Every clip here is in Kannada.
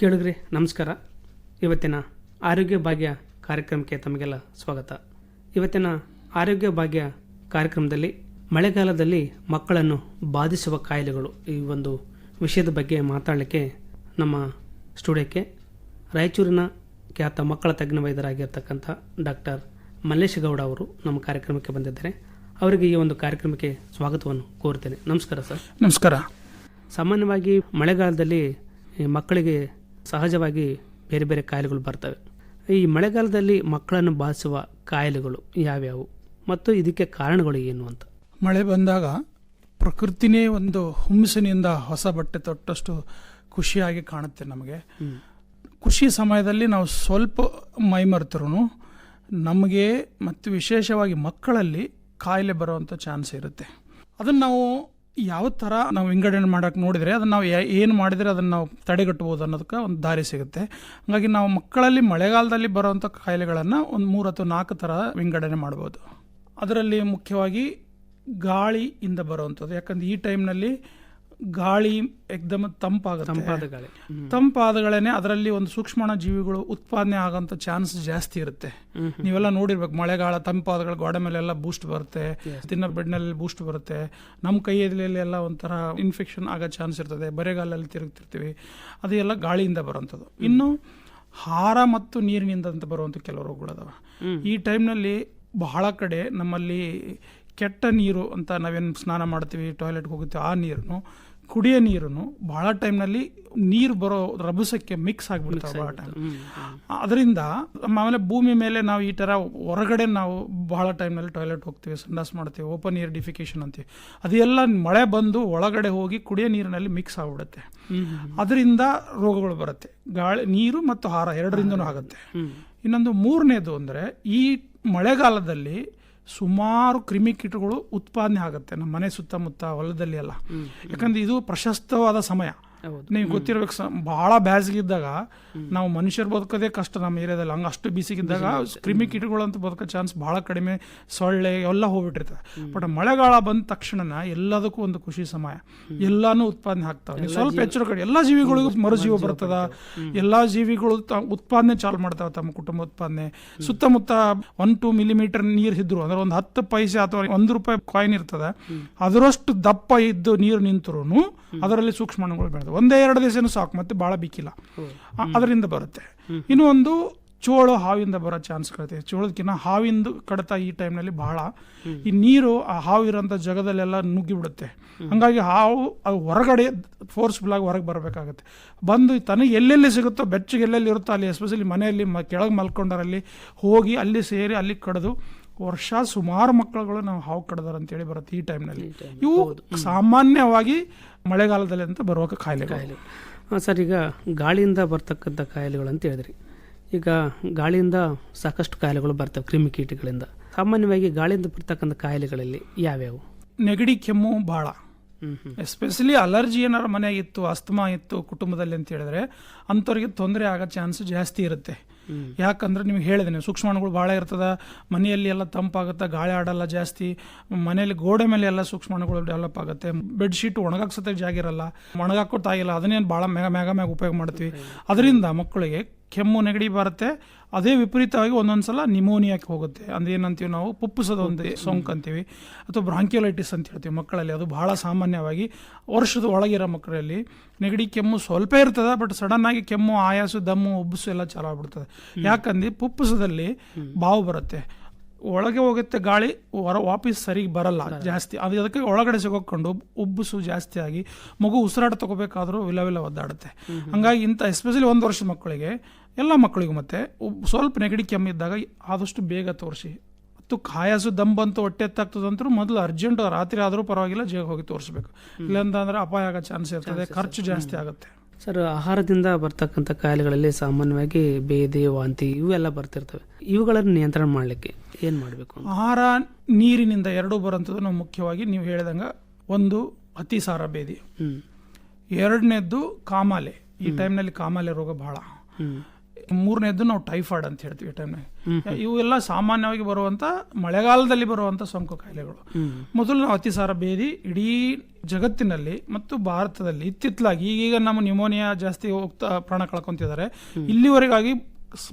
ಕೇಳಿದ್ರಿ ನಮಸ್ಕಾರ. ಇವತ್ತಿನ ಆರೋಗ್ಯ ಭಾಗ್ಯ ಕಾರ್ಯಕ್ರಮಕ್ಕೆ ತಮಗೆಲ್ಲ ಸ್ವಾಗತ. ಇವತ್ತಿನ ಆರೋಗ್ಯ ಭಾಗ್ಯ ಕಾರ್ಯಕ್ರಮದಲ್ಲಿ ಮಳೆಗಾಲದಲ್ಲಿ ಮಕ್ಕಳನ್ನು ಬಾಧಿಸುವ ಕಾಯಿಲೆಗಳು ಈ ಒಂದು ವಿಷಯದ ಬಗ್ಗೆ ಮಾತಾಡಲಿಕ್ಕೆ ನಮ್ಮ ಸ್ಟುಡಿಯೋಕ್ಕೆ ರಾಯಚೂರಿನ ಖ್ಯಾತ ಮಕ್ಕಳ ತಜ್ಞ ವೈದ್ಯರಾಗಿರ್ತಕ್ಕಂಥ ಡಾಕ್ಟರ್ ಮಲ್ಲೇಶ್ ಗೌಡ ಅವರು ನಮ್ಮ ಕಾರ್ಯಕ್ರಮಕ್ಕೆ ಬಂದಿದ್ದಾರೆ. ಅವರಿಗೆ ಈ ಒಂದು ಕಾರ್ಯಕ್ರಮಕ್ಕೆ ಸ್ವಾಗತವನ್ನು ಕೋರ್ತೇನೆ ನಮಸ್ಕಾರ ಸರ್. ನಮಸ್ಕಾರ. ಸಾಮಾನ್ಯವಾಗಿ ಮಳೆಗಾಲದಲ್ಲಿ ಮಕ್ಕಳಿಗೆ ಸಹಜವಾಗಿ ಬೇರೆ ಬೇರೆ ಕಾಯಿಲೆಗಳು ಬರ್ತವೆ. ಈ ಮಳೆಗಾಲದಲ್ಲಿ ಮಕ್ಕಳನ್ನು ಬಾಧಿಸುವ ಕಾಯಿಲೆಗಳು ಯಾವ್ಯಾವು? ಮತ್ತು ಇದಕ್ಕೆ ಕಾರಣಗಳು ಏನು ಅಂತ? ಮಳೆ ಬಂದಾಗ ಪ್ರಕೃತಿನೇ ಒಂದು ಹುಮ್ಮಸಿನಿಂದ ಹೊಸ ಬಟ್ಟೆ ತೊಟ್ಟಷ್ಟು ಖುಷಿಯಾಗಿ ಕಾಣುತ್ತೆ ನಮಗೆ. ಖುಷಿ ಸಮಯದಲ್ಲಿ ನಾವು ಸ್ವಲ್ಪ ಮೈಮರೆತರೂ ನಮಗೆ ಮತ್ತು ವಿಶೇಷವಾಗಿ ಮಕ್ಕಳಲ್ಲಿ ಕಾಯಿಲೆ ಬರುವಂಥ ಚಾನ್ಸ್ ಇರುತ್ತೆ. ಅದನ್ನು ನಾವು ಯಾವ ಥರ ನಾವು ವಿಂಗಡಣೆ ಮಾಡೋಕೆ ನೋಡಿದರೆ ಅದನ್ನು ನಾವು ಏನು ಮಾಡಿದರೆ ಅದನ್ನು ನಾವು ತಡೆಗಟ್ಟಬಹುದು ಅನ್ನೋದಕ್ಕೆ ಒಂದು ದಾರಿ ಸಿಗುತ್ತೆ. ಹಾಗಾಗಿ ನಾವು ಮಕ್ಕಳಲ್ಲಿ ಮಳೆಗಾಲದಲ್ಲಿ ಬರುವಂಥ ಕಾಯಿಲೆಗಳನ್ನು ಒಂದು ಮೂರು ಅಥವಾ ನಾಲ್ಕು ಥರ ವಿಂಗಡಣೆ ಮಾಡ್ಬೋದು. ಅದರಲ್ಲಿ ಮುಖ್ಯವಾಗಿ ಗಾಳಿಯಿಂದ ಬರುವಂಥದ್ದು ಯಾಕಂದ್ರೆ ಈ ಟೈಮ್ನಲ್ಲಿ ಗಾಳಿ ಎಕ್ದಮ್ ತಂಪಾಗುತ್ತೆ. ತಂಪಾದ ಗಾಳಿ. ತಂಪಾದಗಳೇನೆ ಅದರಲ್ಲಿ ಒಂದು ಸೂಕ್ಷ್ಮಣ ಜೀವಿಗಳು ಉತ್ಪಾದನೆ ಆಗೋಂಥ ಚಾನ್ಸ್ ಜಾಸ್ತಿ ಇರುತ್ತೆ. ನೀವೆಲ್ಲ ನೋಡಿರ್ಬೇಕು ಮಳೆಗಾಲ ತಂಪಾದಗಳ ಗೋಡೆ ಮೇಲೆ ಎಲ್ಲ ಬೂಸ್ಟ್ ಬರುತ್ತೆ ತಿನ್ನೋ ಬೆಡ್ನಲ್ಲಿ ಬೂಸ್ಟ್ ಬರುತ್ತೆ. ನಮ್ಮ ಕೈಯಲ್ಲಿ ಎಲ್ಲ ಒಂಥರ ಇನ್ಫೆಕ್ಷನ್ ಆಗೋ ಚಾನ್ಸ್ ಇರ್ತದೆ ಬರೆಗಾಲಲ್ಲಿ ತಿರುಗ್ತಿರ್ತೀವಿ. ಅದೆಲ್ಲ ಗಾಳಿಯಿಂದ ಬರುವಂಥದ್ದು. ಇನ್ನು ಹಾರ ಮತ್ತು ನೀರಿನಿಂದ ಅಂತ ಬರುವಂಥ ಕೆಲವು ರೋಗಗಳದಾವ ಈ ಟೈಮ್ನಲ್ಲಿ ಬಹಳ ಕಡೆ ನಮ್ಮಲ್ಲಿ ಕೆಟ್ಟ ನೀರು ಅಂತ ನಾವೇನು ಸ್ನಾನ ಮಾಡ್ತೀವಿ ಟಾಯ್ಲೆಟ್ಗೆ ಹೋಗುತ್ತೀವಿ ಆ ನೀರನ್ನು ಕುಡಿಯೋ ನೀರನ್ನು ಬಹಳ ಟೈಮ್ನಲ್ಲಿ ನೀರು ಬರೋ ರಭಸಕ್ಕೆ ಮಿಕ್ಸ್ ಆಗಿಬಿಡ್ತಾವೆ ಬಹಳ ಟೈಮ್ ಅದರಿಂದ ಆಮೇಲೆ ಭೂಮಿ ಮೇಲೆ ನಾವು ಈ ಥರ ಹೊರಗಡೆ ನಾವು ಬಹಳ ಟೈಮ್ನಲ್ಲಿ ಟಾಯ್ಲೆಟ್ ಹೋಗ್ತೀವಿ ಸಂಡಾಸ್ ಮಾಡ್ತೀವಿ ಓಪನ್ ಇಯರ್ ಡಿಫಿಕೇಶನ್ ಅಂತೀವಿ. ಅದೆಲ್ಲ ಮಳೆ ಬಂದು ಒಳಗಡೆ ಹೋಗಿ ಕುಡಿಯೋ ನೀರಿನಲ್ಲಿ ಮಿಕ್ಸ್ ಆಗಿಬಿಡುತ್ತೆ. ಅದರಿಂದ ರೋಗಗಳು ಬರುತ್ತೆ. ಗಾಳಿ ನೀರು ಮತ್ತು ಹಾರ ಎರಡರಿಂದನೂ ಆಗುತ್ತೆ. ಇನ್ನೊಂದು ಮೂರನೇದು ಅಂದರೆ ಈ ಮಳೆಗಾಲದಲ್ಲಿ ಸುಮಾರು ಕ್ರಿಮಿಕೀಟಗಳು ಉತ್ಪಾದನೆ ಆಗುತ್ತೆ ನಮ್ಮ ಮನೆ ಸುತ್ತಮುತ್ತ ಹೊಲದಲ್ಲಿ ಎಲ್ಲ ಯಾಕಂದ್ರೆ ಇದು ಪ್ರಶಸ್ತವಾದ ಸಮಯ. ನೀವು ಗೊತ್ತಿರ್ಬೇಕು ಸ- ಬಹಳ ಬ್ಯಾಸಿಗಿದ್ದಾಗ ನಾವು ಮನುಷ್ಯರು ಬದುಕೋದೇ ಕಷ್ಟ ನಮ್ಮ ಏರಿಯಾದಲ್ಲಿ. ಹಂಗೆ ಅಷ್ಟು ಬಿಸಿಗಿದ್ದಾಗ ಕ್ರಿಮಿಕೀಟಗಳು ಕೀಟಗಳಂತೂ ಬದುಕೋ ಚಾನ್ಸ್ ಭಾಳ ಕಡಿಮೆ. ಸೊಳ್ಳೆ ಎಲ್ಲ ಹೋಗ್ಬಿಟ್ಟಿರ್ತವೆ. ಬಟ್ ಮಳೆಗಾಲ ಬಂದ ತಕ್ಷಣ ಎಲ್ಲದಕ್ಕೂ ಒಂದು ಖುಷಿ ಸಮಯ. ಎಲ್ಲಾನು ಉತ್ಪಾದನೆ ಆಗ್ತಾವೆ. ಸ್ವಲ್ಪ ಹೆಚ್ಚು ಕಡೆ ಎಲ್ಲಾ ಜೀವಿಗಳಿಗೂ ಮರುಜೀವ ಬರ್ತದ. ಎಲ್ಲಾ ಜೀವಿಗಳು ಉತ್ಪಾದನೆ ಚಾಲು ಮಾಡ್ತಾವೆ ತಮ್ಮ ಕುಟುಂಬ ಉತ್ಪಾದನೆ. ಸುತ್ತಮುತ್ತ ಒನ್ ಟೂ ಮಿಲಿಮೀಟರ್ ನೀರು ಇದ್ರು ಅಂದ್ರೆ ಒಂದು ಹತ್ತು ಪೈಸೆ ಅಥವಾ ಒಂದು ರೂಪಾಯಿ ಕಾಯಿನ್ ಇರ್ತದೆ. ಅದರಷ್ಟು ದಪ್ಪ ಇದ್ದು ನೀರು ನಿಂತರೂ ಅದರಲ್ಲಿ ಸೂಕ್ಷ್ಮಣಗಳು ಬೆಳೆದ ಒಂದೇ ಎರಡು ದಿವಸನೂ ಸಾಕು ಮತ್ತೆ ಭಾಳ ಬಿಕ್ಕಿಲ್ಲ. ಅದರಿಂದ ಬರುತ್ತೆ. ಇನ್ನು ಒಂದು ಚೋಳು ಹಾವಿಂದ ಬರೋ ಚಾನ್ಸ್ ಇರುತ್ತೆ ಚೋಳದಕ್ಕಿಂತ ಹಾವಿಂದು ಕಡತ ಈ ಟೈಮ್ನಲ್ಲಿ ಬಹಳ ಈ ನೀರು ಆ ಹಾವು ಇರೋಂಥ ಜಗದಲ್ಲೆಲ್ಲ ನುಗ್ಗಿಬಿಡುತ್ತೆ. ಹಂಗಾಗಿ ಹಾವು ಅದು ಹೊರಗಡೆ ಫೋರ್ಸ್ಫುಲ್ ಆಗಿ ಹೊರಗೆ ಬರಬೇಕಾಗುತ್ತೆ. ಬಂದು ತನಗೆ ಎಲ್ಲೆಲ್ಲಿ ಸಿಗುತ್ತೋ ಬೆಚ್ಚಗೆ ಎಲ್ಲೆಲ್ಲಿ ಇರುತ್ತೋ ಅಲ್ಲಿ ಎಸ್ಪೆಷಲಿ ಮನೆಯಲ್ಲಿ ಮ ಕೆಳಗೆ ಮಲ್ಕೊಂಡರಲ್ಲಿ ಹೋಗಿ ಅಲ್ಲಿ ಸೇರಿ ಅಲ್ಲಿ ಕಡಿದು ವರ್ಷ ಸುಮಾರು ಮಕ್ಕಳುಗಳು ನಾವು ಹಾವು ಕಡ್ದಾರಂತೇಳಿ ಬರುತ್ತೆ ಈ ಟೈಮ್ನಲ್ಲಿ. ಇವು ಸಾಮಾನ್ಯವಾಗಿ ಮಳೆಗಾಲದಲ್ಲಿ ಅಂತ ಬರುವ ಕಾಯಿಲೆ. ಕಾಯಿಲೆ ಸರ್ ಈಗ ಗಾಳಿಯಿಂದ ಬರ್ತಕ್ಕಂಥ ಕಾಯಿಲೆಗಳು ಅಂತ ಹೇಳಿದ್ರಿ. ಈಗ ಗಾಳಿಯಿಂದ ಸಾಕಷ್ಟು ಕಾಯಿಲೆಗಳು ಬರ್ತವೆ ಕ್ರಿಮಿಕೀಟಗಳಿಂದ ಸಾಮಾನ್ಯವಾಗಿ ಗಾಳಿಯಿಂದ ಬರ್ತಕ್ಕಂಥ ಕಾಯಿಲೆಗಳಲ್ಲಿ ಯಾವ್ಯಾವು? ನೆಗಡಿ ಕೆಮ್ಮು ಭಾಳ ಎಸ್ಪೆಷಲಿ ಅಲರ್ಜಿ ಏನಾರ ಮನೆಯಾಗಿತ್ತು ಅಸ್ತಮಾ ಇತ್ತು ಕುಟುಂಬದಲ್ಲಿ ಅಂತ ಹೇಳಿದ್ರೆ ಅಂಥವ್ರಿಗೆ ತೊಂದರೆ ಆಗೋ ಚಾನ್ಸ್ ಜಾಸ್ತಿ ಇರುತ್ತೆ. ಯಾಕಂದ್ರೆ ನಿಮ್ಗೆ ಹೇಳಿದೆ ನೀವು ಸೂಕ್ಷ್ಮಾಣುಗಳು ಭಾಳ ಇರ್ತದ ಮನೆಯಲ್ಲಿ ಎಲ್ಲ ತಂಪಾಗುತ್ತೆ ಗಾಳಿ ಆಡಲ್ಲ ಜಾಸ್ತಿ ಮನೆಯಲ್ಲಿ ಗೋಡೆ ಮೇಲೆ ಎಲ್ಲ ಸೂಕ್ಷ್ಮಾಣುಗಳು ಡೆವಲಪ್ ಆಗುತ್ತೆ ಬೆಡ್ಶೀಟ್ ಒಣಗಾಕ್ ಸತ ಜಾಗಿರಲ್ಲ ಒಣಗಾಕೋ ತಾಯಿಲ್ಲ ಅದನ್ನೇನು ಭಾಳ ಮೆಗ ಮ್ಯಾಗ ಮ್ಯಾಗ ಉಪಯೋಗ ಮಾಡ್ತೀವಿ. ಅದರಿಂದ ಮಕ್ಕಳಿಗೆ ಕೆಮ್ಮು ನೆಗಡಿ ಬರುತ್ತೆ ಅದೇ ವಿಪರೀತವಾಗಿ ಒಂದೊಂದ್ಸಲ ನಿಮೋನಿಯಾಕ್ಕೆ ಹೋಗುತ್ತೆ. ಅಂದ್ರೆ ಏನಂತೀವಿ ನಾವು ಪುಪ್ಪುಸದ ಒಂದು ಸೋಂಕು ಅಂತೀವಿ ಅಥವಾ ಬ್ರಾಂಕ್ಯುಲೈಟಿಸ್ ಅಂತ ಹೇಳ್ತೀವಿ ಮಕ್ಕಳಲ್ಲಿ. ಅದು ಬಹಳ ಸಾಮಾನ್ಯವಾಗಿ ವರ್ಷದ ಒಳಗಿರೋ ಮಕ್ಕಳಲ್ಲಿ. ನೆಗಡಿ ಕೆಮ್ಮು ಸ್ವಲ್ಪ ಇರ್ತದೆ ಬಟ್ ಸಡನ್ ಆಗಿ ಕೆಮ್ಮು ಆಯಾಸು ದಮ್ಮು ಉಬ್ಬಸು ಎಲ್ಲ ಚಾಲು ಆಗ್ಬಿಡ್ತದೆ. ಯಾಕಂದ್ರೆ ಪುಪ್ಪುಸದಲ್ಲಿ ಬಾವು ಬರುತ್ತೆ. ಒಳಗೆ ಹೋಗುತ್ತೆ ಗಾಳಿ ಹೊರ ವಾಪಸ್ ಸರಿಗೆ ಬರಲ್ಲ ಜಾಸ್ತಿ. ಅದು ಅದಕ್ಕೆ ಒಳಗಡೆ ಸಿಗೋಕೊಂಡು ಉಬ್ಬಸು ಜಾಸ್ತಿ ಆಗಿ ಮಗು ಉಸಿರಾಟ ತಗೋಬೇಕಾದ್ರೂ ವಿಲವಿಲ್ಲ ವಿಲ ಒದ್ದಾಡುತ್ತೆ ಹಂಗಾಗಿ ಇಂಥ ಎಸ್ಪೆಷಲಿ ಒಂದು ವರ್ಷದ ಮಕ್ಕಳಿಗೆ ಎಲ್ಲ ಮಕ್ಕಳಿಗೂ ಮತ್ತೆ ಸ್ವಲ್ಪ ನೆಗಡಿ ಕೆಮ್ಮಿದ್ದಾಗ ಆದಷ್ಟು ಬೇಗ ತೋರಿಸಿ. ಮತ್ತು ಕಾಯಾಸು ದಮ್ ಬಂತು ಹೊಟ್ಟೆ ಎತ್ತಾಗ್ತದಂತೂ ಮೊದಲು ಅರ್ಜೆಂಟ್ ರಾತ್ರಿ ಆದರೂ ಪರವಾಗಿಲ್ಲ ಜೇಗ ಹೋಗಿ ತೋರಿಸ್ಬೇಕು. ಇಲ್ಲಾಂತಂದ್ರೆ ಅಪಾಯ ಆಗೋ ಚಾನ್ಸ್ ಇರ್ತದೆ ಖರ್ಚು ಜಾಸ್ತಿ ಆಗುತ್ತೆ. ಸರ್ ಆಹಾರದಿಂದ ಬರ್ತಕ್ಕಂಥ ಕಾಯಿಲೆಗಳಲ್ಲಿ ಸಾಮಾನ್ಯವಾಗಿ ಬೇದಿ ವಾಂತಿ ಇವೆಲ್ಲ ಬರ್ತಿರ್ತವೆ. ಇವುಗಳನ್ನು ನಿಯಂತ್ರಣ ಮಾಡಲಿಕ್ಕೆ ಏನು ಮಾಡಬೇಕು ಆಹಾರ ನೀರಿನಿಂದ ಎರಡೂ ಬರೋಂಥದ್ದು ನಾವು ಮುಖ್ಯವಾಗಿ ನೀವು ಹೇಳಿದಂಗೆ ಒಂದು ಅತಿಸಾರ ಬೇದಿ. ಎರಡನೇದ್ದು ಕಾಮಾಲೆ. ಈ ಟೈಮ್ನಲ್ಲಿ ಕಾಮಾಲೆ ರೋಗ ಬಹಳ. ಮೂರನೇದ್ದು ನಾವು ಟೈಫಾಯ್ಡ್ ಅಂತ ಹೇಳ್ತೀವಿ ಟೈಮ್ನಾಗ ಇವೆಲ್ಲ ಸಾಮಾನ್ಯವಾಗಿ ಬರುವಂತ ಮಳೆಗಾಲದಲ್ಲಿ ಬರುವಂತ ಸೋಂಕು ಕಾಯಿಲೆಗಳು. ಮೊದಲು ನಾವು ಅತಿಸಾರ ಬೇದಿ ಇಡೀ ಜಗತ್ತಿನಲ್ಲಿ ಮತ್ತು ಭಾರತದಲ್ಲಿ ಇತ್ತಿತ್ತಲಾಗಿ ಈಗೀಗ ನಮ್ಮ ನ್ಯೂಮೋನಿಯಾ ಜಾಸ್ತಿ ಹೋಗ್ತಾ ಪ್ರಾಣ ಕಳ್ಕೊತಿದ್ದಾರೆ. ಇಲ್ಲಿವರೆಗಾಗಿ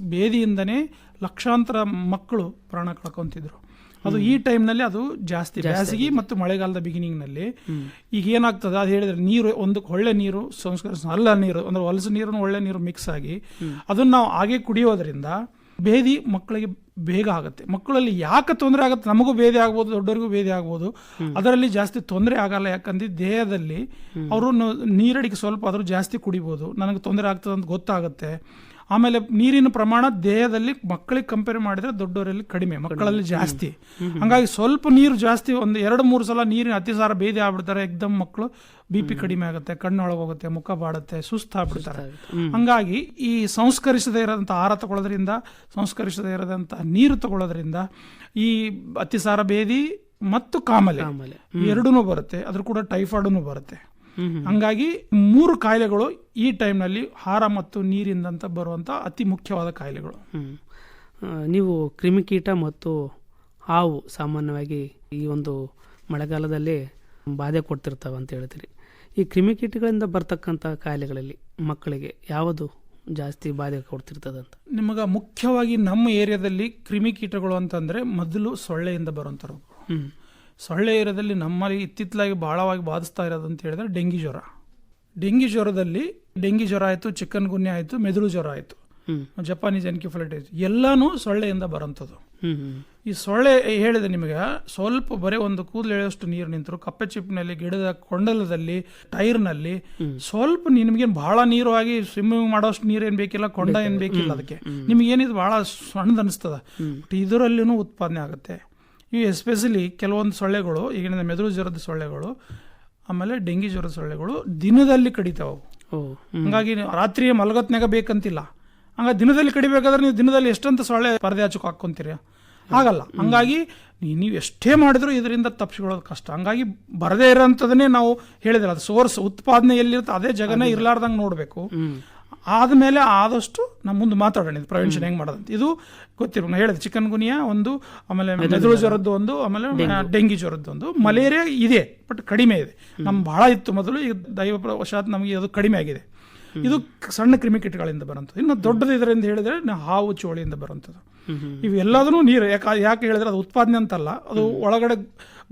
ಬೇದಿಯಿಂದನೇ ಲಕ್ಷಾಂತರ ಮಕ್ಕಳು ಪ್ರಾಣ ಕಳ್ಕೊತಿದ್ರು. ಅದು ಈ ಟೈಮ್ನಲ್ಲಿ ಅದು ಜಾಸ್ತಿ ಬೇಸಿಗೆ ಮತ್ತು ಮಳೆಗಾಲದ ಬಿಗಿನಿಂಗ್ನಲ್ಲಿ ಈಗ ಏನಾಗ್ತದೆ ಅದು ಹೇಳಿದ್ರೆ ನೀರು ಒಂದು ಒಳ್ಳೆ ನೀರು ಸಂಸ್ಕರಿಸ ಅಲ್ಲ ನೀರು ಅಂದ್ರೆ ಹೊಲಸು ನೀರನ್ನು ಒಳ್ಳೆ ನೀರು ಮಿಕ್ಸ್ ಆಗಿ ಅದನ್ನ ನಾವು ಹಾಗೆ ಕುಡಿಯೋದ್ರಿಂದ ಬೇದಿ ಮಕ್ಕಳಿಗೆ ಬೇಗ ಆಗುತ್ತೆ. ಮಕ್ಕಳಲ್ಲಿ ಯಾಕೆ ತೊಂದರೆ ಆಗುತ್ತೆ? ನಮಗೂ ಬೇದಿ ಆಗ್ಬೋದು ದೊಡ್ಡವರಿಗೂ ಬೇದಿ ಆಗ್ಬೋದು. ಅದರಲ್ಲಿ ಜಾಸ್ತಿ ತೊಂದರೆ ಆಗಲ್ಲ. ಯಾಕಂದ್ರೆ ದೇಹದಲ್ಲಿ ಅವರು ನೀರಡಿಗೆ ಸ್ವಲ್ಪ ಆದರೂ ಜಾಸ್ತಿ ಕುಡಿಬೋದು. ನನಗೆ ತೊಂದರೆ ಆಗ್ತದೆ ಅಂತ ಗೊತ್ತಾಗುತ್ತೆ. ಆಮೇಲೆ ನೀರಿನ ಪ್ರಮಾಣ ದೇಹದಲ್ಲಿ ಮಕ್ಕಳಿಗೆ ಕಂಪೇರ್ ಮಾಡಿದ್ರೆ ದೊಡ್ಡವರಲ್ಲಿ ಕಡಿಮೆ ಮಕ್ಕಳಲ್ಲಿ ಜಾಸ್ತಿ. ಹಂಗಾಗಿ ಸ್ವಲ್ಪ ನೀರು ಜಾಸ್ತಿ ಒಂದು ಎರಡು ಮೂರು ಸಲ ನೀರಿನ ಅತಿಸಾರ ಬೇದಿ ಆಗ್ಬಿಡ್ತಾರೆ ಎಕ್ದಮ್ ಮಕ್ಕಳು ಬಿ ಪಿ ಕಡಿಮೆ ಆಗುತ್ತೆ ಕಣ್ಣೊಳಗೆ ಹೋಗುತ್ತೆ ಮುಖ ಬಾಡುತ್ತೆ ಸುಸ್ತಾಗ್ಬಿಡ್ತಾರೆ ಹಂಗಾಗಿ ಈ ಸಂಸ್ಕರಿಸದೇ ಇರೋದಂಥ ಆಹಾರ ತಗೊಳ್ಳೋದ್ರಿಂದ ಸಂಸ್ಕರಿಸದೇ ಇರೋದಂಥ ನೀರು ತಗೊಳ್ಳೋದ್ರಿಂದ ಈ ಅತಿಸಾರ ಬೇದಿ ಮತ್ತು ಕಾಮಲೆ ಎರಡೂ ಬರುತ್ತೆ ಅದ್ರ ಕೂಡ ಟೈಫಾಯ್ಡೂ ಬರುತ್ತೆ. ಹಂಗಾಗಿ ಮೂರು ಕಾಯಿಲೆಗಳು ಈ ಟೈಮ್ನಲ್ಲಿ ಹಾರ ಮತ್ತು ನೀರಿಂದಂತ ಬರುವಂಥ ಅತಿ ಮುಖ್ಯವಾದ ಕಾಯಿಲೆಗಳು. ನೀವು ಕ್ರಿಮಿಕೀಟ ಮತ್ತು ಹಾವು ಸಾಮಾನ್ಯವಾಗಿ ಈ ಒಂದು ಮಳೆಗಾಲದಲ್ಲಿ ಬಾಧೆ ಕೊಡ್ತಿರ್ತಾವೆ ಅಂತ ಹೇಳ್ತೀರಿ. ಈ ಕ್ರಿಮಿಕೀಟಗಳಿಂದ ಬರ್ತಕ್ಕಂಥ ಕಾಯಿಲೆಗಳಲ್ಲಿ ಮಕ್ಕಳಿಗೆ ಯಾವುದು ಜಾಸ್ತಿ ಬಾಧೆ ಕೊಡ್ತಿರ್ತದಂತ ನಿಮಗೆ ಮುಖ್ಯವಾಗಿ ನಮ್ಮ ಏರಿಯಾದಲ್ಲಿ ಕ್ರಿಮಿಕೀಟಗಳು ಅಂತಂದರೆ ಮೊದಲು ಸೊಳ್ಳೆಯಿಂದ ಬರುವಂಥ ರೋಗಗಳು ಸೊಳ್ಳೆ ಏರಿಯಾದಲ್ಲಿ ನಮ್ಮಲ್ಲಿ ಇತ್ತಿತ್ತಲಾಗಿ ಬಹಳವಾಗಿ ಬಾಧಿಸ್ತಾ ಇರೋದು ಅಂತ ಹೇಳಿದ್ರೆ ಡೆಂಗಿ ಜ್ವರ. ಡೆಂಗಿ ಜ್ವರದಲ್ಲಿ ಡೆಂಗಿ ಜ್ವರ ಆಯಿತು ಚಿಕನ್ ಗುನ್ಯ ಆಯಿತು ಮೆದುಳು ಜ್ವರ ಆಯಿತು. ಜಪಾನೀಸ್ ಎನ್ಕಿಫಲೈಟಿಸ್ ಎಲ್ಲಾನು ಸೊಳ್ಳೆಯಿಂದ ಬರೋಂಥದ್ದು. ಈ ಸೊಳ್ಳೆ ಹೇಳಿದೆ ನಿಮಗೆ ಸ್ವಲ್ಪ ಬರೀ ಒಂದು ಕೂದಲು ಎಳೆಯೋಷ್ಟು ನೀರು ನಿಂತರು ಕಪ್ಪೆ ಚಿಪ್ಪಿನಲ್ಲಿ ಗಿಡದ ಕೊಂಡಲದಲ್ಲಿ ಟೈರ್ನಲ್ಲಿ ಸ್ವಲ್ಪ ನಿಮಗೇನು ಬಹಳ ನೀರು ಆಗಿ ಸ್ವಿಮ್ಮಿಂಗ್ ಮಾಡೋಷ್ಟು ನೀರೇನು ಬೇಕಿಲ್ಲ ಕೊಂಡ ಏನು ಬೇಕಿಲ್ಲ ಅದಕ್ಕೆ. ನಿಮಗೇನಿದು ಭಾಳ ಸಣ್ಣದು ಅನಿಸ್ತದ ಬಟ್ ಇದರಲ್ಲಿನೂ ಉತ್ಪಾದನೆ ಆಗುತ್ತೆ. ಈ ಎಸ್ಪೆಷಲಿ ಕೆಲವೊಂದು ಸೊಳ್ಳೆಗಳು ಈಗಿನ ಮೆದುಳು ಜ್ವರದ ಸೊಳ್ಳೆಗಳು ಆಮೇಲೆ ಡೆಂಗಿ ಜ್ವರದ ಸೊಳ್ಳೆಗಳು ದಿನದಲ್ಲಿ ಕಡಿತಾವೆ ಹಂಗಾಗಿ ರಾತ್ರಿ ಮಲಗತ್ನಾಗ ಬೇಕಂತಿಲ್ಲ. ಹಂಗ ದಿನದಲ್ಲಿ ಕಡಿಬೇಕಾದ್ರೆ ನೀವು ದಿನದಲ್ಲಿ ಎಷ್ಟಂತ ಸೊಳ್ಳೆ ಪರದೆ ಹಚ್ಚಕ್ಕೆ ಹಾಕ್ಕೊಂತೀರಿ? ಆಗಲ್ಲ. ಹಂಗಾಗಿ ನೀವು ಎಷ್ಟೇ ಮಾಡಿದ್ರು ಇದರಿಂದ ತಪ್ಪಿಸ್ಕೊಳ್ಳೋದು ಕಷ್ಟ. ಹಂಗಾಗಿ ಬರದೇ ಇರೋಂಥದನ್ನೇ ನಾವು ಹೇಳಿದ್ರೆ ಅದು ಸೋರ್ಸ್ ಉತ್ಪಾದನೆ ಎಲ್ಲಿರುತ್ತೆ ಅದೇ ಜಗನೇ ಇರಲಾರ್ದಂಗೆ ನೋಡಬೇಕು. ಆದಮೇಲೆ ಆದಷ್ಟು ನಮ್ಮ ಮುಂದೆ ಮಾತಾಡೋಣ ಇದು ಪ್ರಿವೆನ್ಷನ್ ಹೆಂಗೆ ಮಾಡೋದಂತ. ಇದು ಗೊತ್ತಿರೋ ನಾನು ಹೇಳಿದೆ ಚಿಕನ್ ಗುನಿಯಾ ಒಂದು ಆಮೇಲೆ ಮೆದುಳು ಜ್ವರದ್ದು ಒಂದು ಆಮೇಲೆ ಡೆಂಗಿ ಜ್ವರದ್ದು ಒಂದು. ಮಲೇರಿಯಾ ಇದೆ ಬಟ್ ಕಡಿಮೆ ಇದೆ. ನಮ್ಮ ಭಾಳ ಇತ್ತು ಮೊದಲು ಈಗ ದೈವ ವಶಾತ್ ನಮಗೆ ಅದು ಕಡಿಮೆ ಆಗಿದೆ. ಇದು ಸಣ್ಣ ಕ್ರಿಮಿಕೀಟಗಳಿಂದ ಬರುವಂಥದ್ದು. ಇನ್ನು ದೊಡ್ಡದು ಇದರಿಂದ ಹೇಳಿದ್ರೆ ಹಾವು ಚೋಳಿಯಿಂದ ಬರುವಂಥದ್ದು. ಇವೆಲ್ಲದೂ ನೀರು ಯಾಕೆ ಯಾಕೆ ಹೇಳಿದ್ರೆ ಅದು ಉತ್ಪಾದನೆ ಅಂತಲ್ಲ ಅದು ಒಳಗಡೆ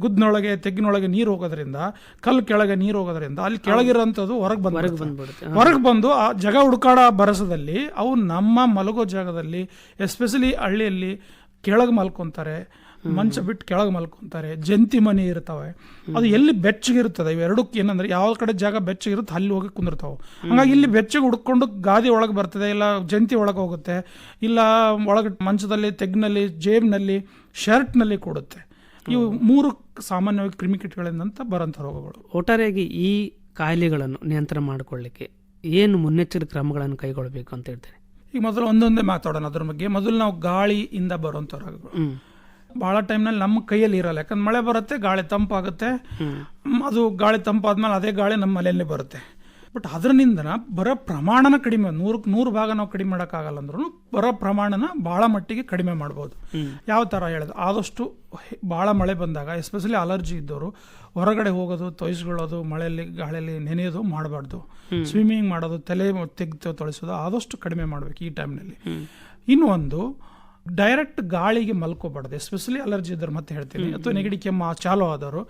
ಗುದ್ನೊಳಗೆ ತೆಗ್ಗಿನೊಳಗೆ ನೀರು ಹೋಗೋದ್ರಿಂದ ಕಲ್ಲು ಕೆಳಗೆ ನೀರು ಹೋಗೋದ್ರಿಂದ ಅಲ್ಲಿ ಕೆಳಗಿರೋಂಥದ್ದು ಹೊರಗೆ ಬಂದು ಹೊರಗೆ ಬಂದು ಆ ಜಗ ಹುಡುಕಾಡ ಬರಸದಲ್ಲಿ ಅವು ನಮ್ಮ ಮಲಗೋ ಜಾಗದಲ್ಲಿ ಎಸ್ಪೆಷಲಿ ಹಳ್ಳಿಯಲ್ಲಿ ಕೆಳಗೆ ಮಲ್ಕೊಂತಾರೆ ಮಂಚ ಬಿಟ್ಟು ಕೆಳಗೆ ಮಲ್ಕೊಂತಾರೆ ಜಂತಿ ಮನೆ ಇರ್ತವೆ. ಅದು ಎಲ್ಲಿ ಬೆಚ್ಚಗಿರ್ತದೆ ಇವೆರಡಕ್ಕೆ ಏನಂದ್ರೆ ಯಾವ ಕಡೆ ಜಾಗ ಬೆಚ್ಚಗಿರುತ್ತೆ ಅಲ್ಲಿ ಹೋಗಿ ಕುಂದಿರ್ತಾವೆ. ಹಂಗಾಗಿ ಇಲ್ಲಿ ಬೆಚ್ಚಗೆ ಹುಡ್ಕೊಂಡು ಗಾದಿ ಒಳಗೆ ಬರ್ತದೆ ಇಲ್ಲ ಜಂತಿ ಒಳಗೆ ಹೋಗುತ್ತೆ ಇಲ್ಲ ಒಳಗೆ ಮಂಚದಲ್ಲಿ ತೆಗ್ನಲ್ಲಿ ಜೇಬ್ನಲ್ಲಿ ಶರ್ಟ್ನಲ್ಲಿ ಕೊಡುತ್ತೆ. ಇವು ಮೂರು ಸಾಮಾನ್ಯವಾಗಿ ಕ್ರಿಮಿಕೀಟಗಳಿಂದಂತ ಬರೋಂಥ ರೋಗಗಳು. ಒಟ್ಟಾರೆಯಾಗಿ ಈ ಕಾಯಿಲೆಗಳನ್ನು ನಿಯಂತ್ರಣ ಮಾಡಿಕೊಳ್ಳಿಕ್ಕೆ ಏನು ಮುನ್ನೆಚ್ಚರಿಕೆ ಕ್ರಮಗಳನ್ನು ಕೈಗೊಳ್ಳಬೇಕು ಅಂತ ಹೇಳ್ತಾರೆ? ಈಗ ಮೊದಲು ಒಂದೊಂದೇ ಮಾತಾಡೋಣ ಅದ್ರ ಬಗ್ಗೆ. ಮೊದಲು ನಾವು ಗಾಳಿಯಿಂದ ಬರುವಂಥ ರೋಗಗಳು. ಭಾಳ ಟೈಮ್ನಲ್ಲಿ ನಮ್ಮ ಕೈಯಲ್ಲಿ ಇರಲ್ಲ. ಯಾಕಂದ್ರೆ ಮಳೆ ಬರುತ್ತೆ ಗಾಳಿ ತಂಪಾಗುತ್ತೆ. ಅದು ಗಾಳಿ ತಂಪಾದ್ಮೇಲೆ ಅದೇ ಗಾಳಿ ನಮ್ಮ ಮನೆಯಲ್ಲಿ ಬರುತ್ತೆ. ಬಟ್ ಅದರಿಂದ ಬರೋ ಪ್ರಮಾಣನ ಕಡಿಮೆ ನೂರಕ್ಕೆ ನೂರು ಭಾಗ ನಾವು ಕಡಿಮೆ ಮಾಡೋಕ್ಕಾಗಲ್ಲ ಅಂದ್ರೂ ಬರೋ ಪ್ರಮಾಣನ ಭಾಳ ಮಟ್ಟಿಗೆ ಕಡಿಮೆ ಮಾಡ್ಬೋದು. ಯಾವ ಥರ ಹೇಳೋದು ಆದಷ್ಟು ಭಾಳ ಮಳೆ ಬಂದಾಗ ಎಸ್ಪೆಷಲಿ ಅಲರ್ಜಿ ಇದ್ದವರು ಹೊರಗಡೆ ಹೋಗೋದು ತೊಯ್ಸ್ಕೊಳ್ಳೋದು ಮಳೆಯಲ್ಲಿ ಗಾಳಿಯಲ್ಲಿ ನೆನೆಯೋದು ಮಾಡಬಾರ್ದು. ಸ್ವಿಮ್ಮಿಂಗ್ ಮಾಡೋದು ತಲೆ ತೆಗೆದು ತೊಳಿಸೋದು ಆದಷ್ಟು ಕಡಿಮೆ ಮಾಡಬೇಕು ಈ ಟೈಮ್ನಲ್ಲಿ ಇನ್ನು ಒಂದು ಡೈರೆಕ್ಟ್ ಗಾಳಿಗೆ ಮಲ್ಕೋಬಾರ್ದು ಎಸ್ಪೆಷಲಿ ಅಲರ್ಜಿ ಇದ್ದವ್ರು ಮತ್ತೆ ಹೇಳ್ತೀನಿ. ಅಥವಾ ನೆಗಡಿ ಕೆಮ್ಮ ಚಾಲೋ ಆದವರು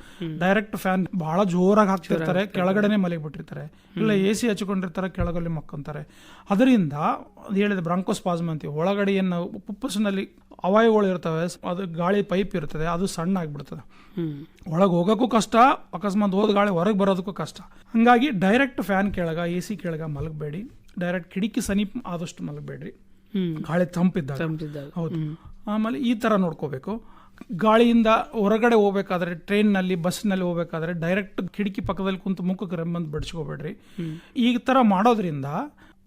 ಡೈರೆಕ್ಟ್ ಫ್ಯಾನ್ ಬಹಳ ಜೋರಾಗಿ ಹಾಕ್ತಿರ್ತಾರೆ ಕೆಳಗಡೆನೆ ಮಲಗಿಬಿಟ್ಟಿರ್ತಾರೆ. ಇಲ್ಲ ಎ ಸಿ ಹಚ್ಕೊಂಡಿರ್ತಾರೆ ಕೆಳಗಲ್ಲಿ ಮಕ್ಕೊಂತಾರೆ. ಅದರಿಂದ ಅದು ಹೇಳಿದ ಬ್ರಾಂಕೋಸ್ಪಾಸ್ಮ್ ಅಂತೀವಿ. ಒಳಗಡೆ ಏನು ಪುಪ್ಪಸಿನಲ್ಲಿ ಅವಯವಗಳು ಇರ್ತವೆ ಅದು ಗಾಳಿ ಪೈಪ್ ಇರ್ತದೆ ಅದು ಸಣ್ಣ ಆಗ್ಬಿಡ್ತದೆ. ಒಳಗೆ ಹೋಗೋಕ್ಕೂ ಕಷ್ಟ ಅಕಸ್ಮಾತ್ ಹೋದ ಗಾಳಿ ಹೊರಗೆ ಬರೋದಕ್ಕೂ ಕಷ್ಟ. ಹಂಗಾಗಿ ಡೈರೆಕ್ಟ್ ಫ್ಯಾನ್ ಕೆಳಗ ಎ ಸಿ ಕೆಳಗ ಮಲಗಬೇಡಿ. ಡೈರೆಕ್ಟ್ ಕಿಡಿಕಿ ಸಮೀಪ ಆದಷ್ಟು ಮಲಗಬೇಡ್ರಿ. ಗಾಳಿ ತಂಪಿದ್ದಾಗ. ಹೌದು. ಆಮೇಲೆ ಈ ಥರ ನೋಡ್ಕೋಬೇಕು. ಗಾಳಿಯಿಂದ ಹೊರಗಡೆ ಹೋಗ್ಬೇಕಾದ್ರೆ ಟ್ರೈನ್ನಲ್ಲಿ ಬಸ್ನಲ್ಲಿ ಹೋಗ್ಬೇಕಾದ್ರೆ ಡೈರೆಕ್ಟ್ ಕಿಟಕಿ ಪಕ್ಕದಲ್ಲಿ ಕುಂತು ಮುಖಕ್ಕೆ ರೆಂಬಂದು ಬಡಿಸ್ಕೋಬೇಡ್ರಿ. ಈ ಥರ ಮಾಡೋದ್ರಿಂದ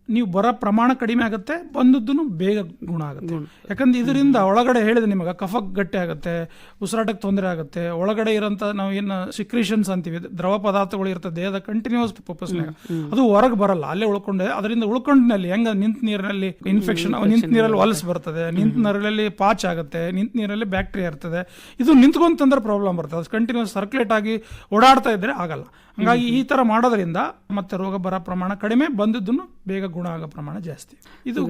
ನೀವು ಬರೋ ಪ್ರಮಾಣ ಕಡಿಮೆ ಆಗುತ್ತೆ ಬಂದದ್ದು ಬೇಗ ಗುಣ ಆಗುತ್ತೆ. ಯಾಕಂದ್ರೆ ಇದರಿಂದ ಒಳಗಡೆ ಹೇಳಿದೆ ನಿಮಗೆ ಕಫ ಗಟ್ಟಿ ಆಗುತ್ತೆ ಉಸಿರಾಟಕ್ಕೆ ತೊಂದರೆ ಆಗುತ್ತೆ ಒಳಗಡೆ ಇರೋಂಥ ನಾವು ಏನು ಸಿಕ್ರಿಷನ್ಸ್ ಅಂತೀವಿ ದ್ರವ ಪದಾರ್ಥಗಳು ಇರುತ್ತೆ ದೇಹದ ಕಂಟಿನ್ಯೂಸ್ ಪರ್ಪಸ್ನಾಗ ಅದು ಹೊರಗೆ ಬರಲ್ಲ ಅಲ್ಲೇ ಉಳ್ಕೊಂಡೆ ಅದರಿಂದ ಉಳ್ಕೊಂಡ್ನಲ್ಲಿ ಹೆಂಗೆ ನಿಂತ ನೀರಿನಲ್ಲಿ ಇನ್ಫೆಕ್ಷನ್ ನಿಂತ ನೀರಲ್ಲಿ ಹೊಲಸ್ ಬರ್ತದೆ ನಿಂತ ನೀರಲ್ಲಿ ಪಾಚ್ ಆಗುತ್ತೆ ನಿಂತ ನೀರಲ್ಲಿ ಬ್ಯಾಕ್ಟೀರಿಯಾ ಇರ್ತದೆ ಇದು ನಿಂತ್ಕೊಂತಂದ್ರೆ ಪ್ರಾಬ್ಲಮ್ ಬರ್ತದೆ ಅದು ಕಂಟಿನ್ಯೂಸ್ ಸರ್ಕ್ಯುಲೇಟ್ ಆಗಿ ಓಡಾಡ್ತಾ ಇದ್ರೆ ಆಗಲ್ಲ. ಹಂಗಾಗಿ ಈ ತರ ಮಾಡೋದ್ರಿಂದ ಮತ್ತೆ ರೋಗ ಬರೋ ಪ್ರಮಾಣ ಕಡಿಮೆ ಬಂದಿದ್ದನ್ನು ಬೇಗ ಗುಣ ಆಗೋ ಪ್ರಮಾಣ ಜಾಸ್ತಿ. ಇದು